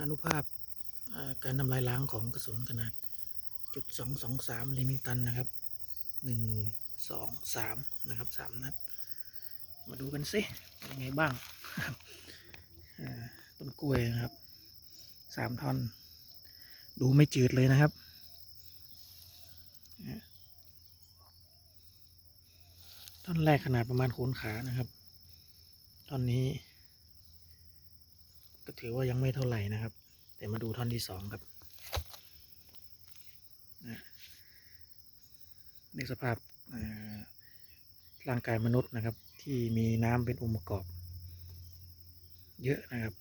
อนุภาพการทำลายล้างของกระสุนขนาดจุดสองสองสามลิมิตันนะครับหนึ่งสองสามนะครับสามนัด มาดูกันสิยังไงบ้างต้นกล้วยนะครับสามท่อน ดูไม่จืดเลยนะครับท่อนแรกขนาดประมาณโคนขานะครับท่อนนี้ ก็ถือว่ายังไม่เท่าไหร่นะครับ แต่มาดูท่อนที่สองครับนะในสภาพร่างกายมนุษย์นะครับ ที่มีน้ำเป็นองค์ประกอบ เยอะนะครับ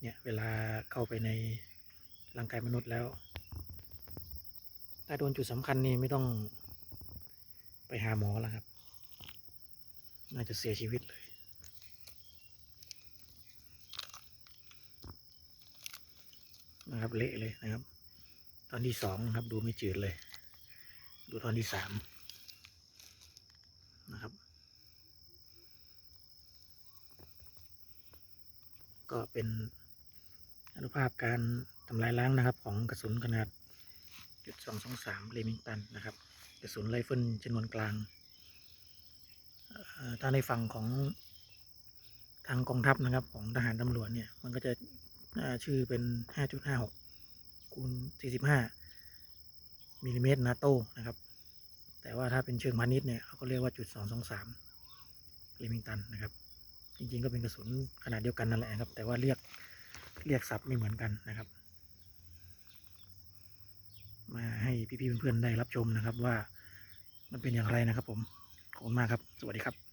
เนี่ยเวลาเข้าไปในร่างกายมนุษย์แล้ว ถ้าโดนจุดสำคัญนี่ไม่ต้องไปหาหมอแล้วครับ น่าจะเสียชีวิตเลย นะครับเละเลยนะครับ ตอนที่สองนะครับ ดูไม่จืดเลย ดูตอนที่สามนะครับ ก็เป็นอนุภาพการทำลายล้างนะครับ ของกระสุนขนาดจุดสองสองสามเลมิงตันนะครับ กระสุนไรเฟิลจำนวนกลางถ้าในฝั่งของทางกองทัพนะครับ ของทหารตำรวจเนี่ย มันก็จะ ชื่อเป็น 5.56คูณ45มิลลิเมตรนาโต้นะครับ แต่ว่าถ้าเป็นเชิงพาณิชย์เนี่ยเขาก็เรียกว่าจุด223เลมิงตันนะครับ จริงๆก็เป็นกระสุนขนาดเดียวกันนั่นแหละครับ แต่ว่าเรียกเรียกศัพท์ไม่เหมือนกันนะครับ มาให้พี่ๆเพื่อนๆได้รับชมนะครับว่ามันเป็นอย่างไรนะครับผม ขอบคุณมากครับ สวัสดีครับ